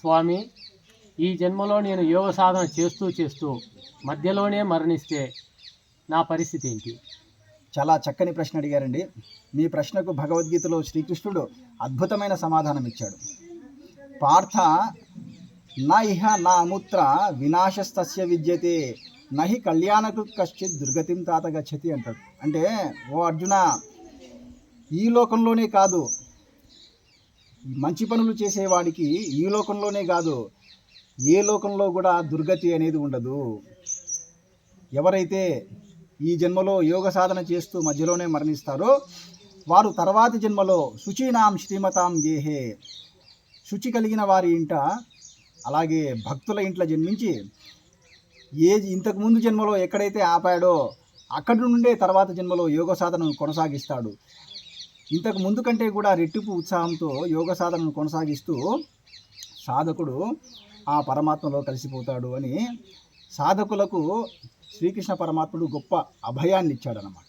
స్వామి ఈ జన్మలో నేను యోగ సాధన చేస్తూ చేస్తూ మధ్యలోనే మరణిస్తే నా పరిస్థితి ఏంటి? చాలా చక్కని ప్రశ్న అడిగారండి. మీ ప్రశ్నకు భగవద్గీతలో శ్రీకృష్ణుడు అద్భుతమైన సమాధానం ఇచ్చాడు. పార్థ నా ఇహ నా అముత్ర వినాశస్తస్య విద్యతే నహి కళ్యాణకు కశ్చిత్ దుర్గతిం తాత గచ్చతి అంటాడు. అంటే ఓ అర్జున ఈ లోకంలోనే కాదు మంచి పనులు చేసేవాడికి ఈ లోకంలోనే కాదు ఏ లోకంలో కూడా దుర్గతి అనేది ఉండదు. ఎవరైతే ఈ జన్మలో యోగ సాధన చేస్తూ మధ్యలోనే మరణిస్తారో వారు తర్వాతి జన్మలో శుచీనాం శ్రీమతాం గేహే. శుచి కలిగిన వారి ఇంట అలాగే భక్తుల ఇంట్లో జన్మించి ఏ ఇంతకుముందు జన్మలో ఎక్కడైతే ఆపాడో అక్కడి నుండే తర్వాత జన్మలో యోగ సాధనను కొనసాగిస్తాడు. ఇంతకు ముందు కంటే కూడా రెట్టింపు ఉత్సాహంతో యోగ సాధనను కొనసాగిస్తూ సాధకుడు ఆ పరమాత్మలో కలిసిపోతాడు అని సాధకులకు శ్రీకృష్ణ పరమాత్ముడు గొప్ప అభయాన్ని ఇచ్చాడనమాట